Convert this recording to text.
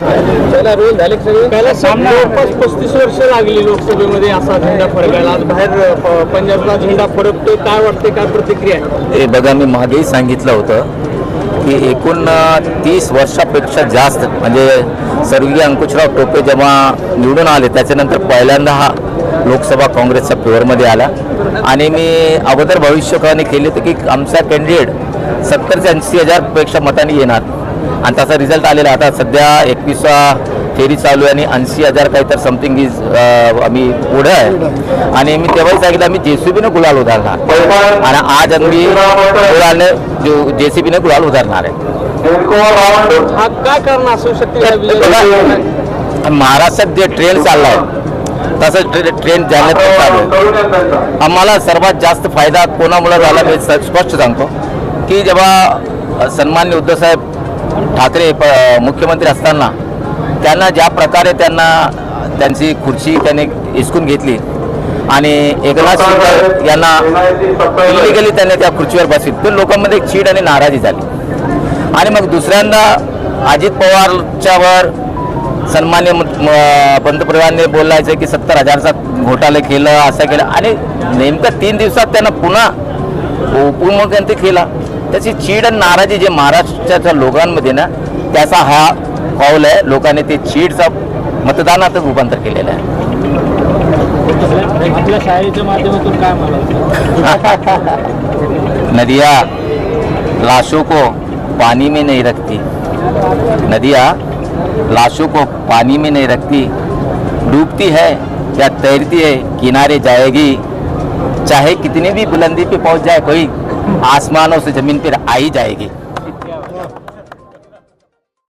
त्याला रोल झाले सगळे? पहिला सामना- जवळपास पस्तीस वर्ष लागली लोकसभेमध्ये असा झेंडा फडकायला. आज बाहेर प- पंजाबला झेंडा फडकतोय. काय वाटते काय प्रतिक्रिया आहे? हे बघा मी मागेही सांगितलं होतं की एकूण तीस वर्षापेक्षा जास्त म्हणजे स्वर्गीय अंकुशराव टोपे जेव्हा निवडून आले त्याच्यानंतर पहिल्यांदा हा लोकसभा काँग्रेसच्या फेवरमध्ये आला. आणि मी अगोदर भविष्यवाणी केली होती की आमचा कॅन्डिडेट सत्तर ते ऐंशी हजारपेक्षा मतांनी येणार. आणि त्याचा रिझल्ट आलेला आता सध्या एकवीसवा फेरी चालू आहे आणि ऐंशी हजार काही तर समथिंग इज आम्ही पुढं आहे. आणि मी तेव्हाही सांगितलं आम्ही जेसीबीनं गुलाल उधारणार आणि आज आम्ही गुलालने जेसीबीने गुलाल उधारणार आहे. काय कारण असू शकते? महाराष्ट्रात जे ट्रेंड चालला आहे तसं ट्रे ट्रेंड जालन्यात पण चालू आहे. आम्हाला सर्वात जास्त फायदा कोणामुळे झाला मी स- स्पष्ट सांगतो की जेव्हा सन्मान्य उद्धवसाहेब ठाकरे प मुख्यमंत्री असताना त्यांना ज्या प्रकारे त्यांना त्यांची खुर्ची त्यांनी हिसकून घेतली आणि एकनाथ शिंदे यांना इलिगली त्यांनी त्या खुर्चीवर बसली तर लोकांमध्ये एक चीड आणि नाराजी झाली. आणि मग दुसऱ्यांदा अजित पवारच्यावर सन्मान्य म- पंतप्रधानांनी बोलायचं की सत्तर हजारचा घोटाळा केलं असं केलं. आणि नेमकं तीन दिवसात त्यांना पुन्हा उपमुख्यमंत्री केला. त्याची चीड आणि नाराजी जे महाराष्ट्राच्या लोकांमध्ये ना त्याचा हा कौल आहे. लोकांनी ते चीडचा मतदानात रूपांतर केलेलं आहे. आपल्या शाळेच्या माध्यमातून काय मला नदियाँ लाशों को पानी में नहीं रखती. नदिया लाशों को पानी में नहीं रखती. डूबती है या तैरती है किनारे जाएगी. चाहे कितनी भी बुलंदी पे पहुँच जाए कोई आसमानों से जमीन पर आई जाएगी।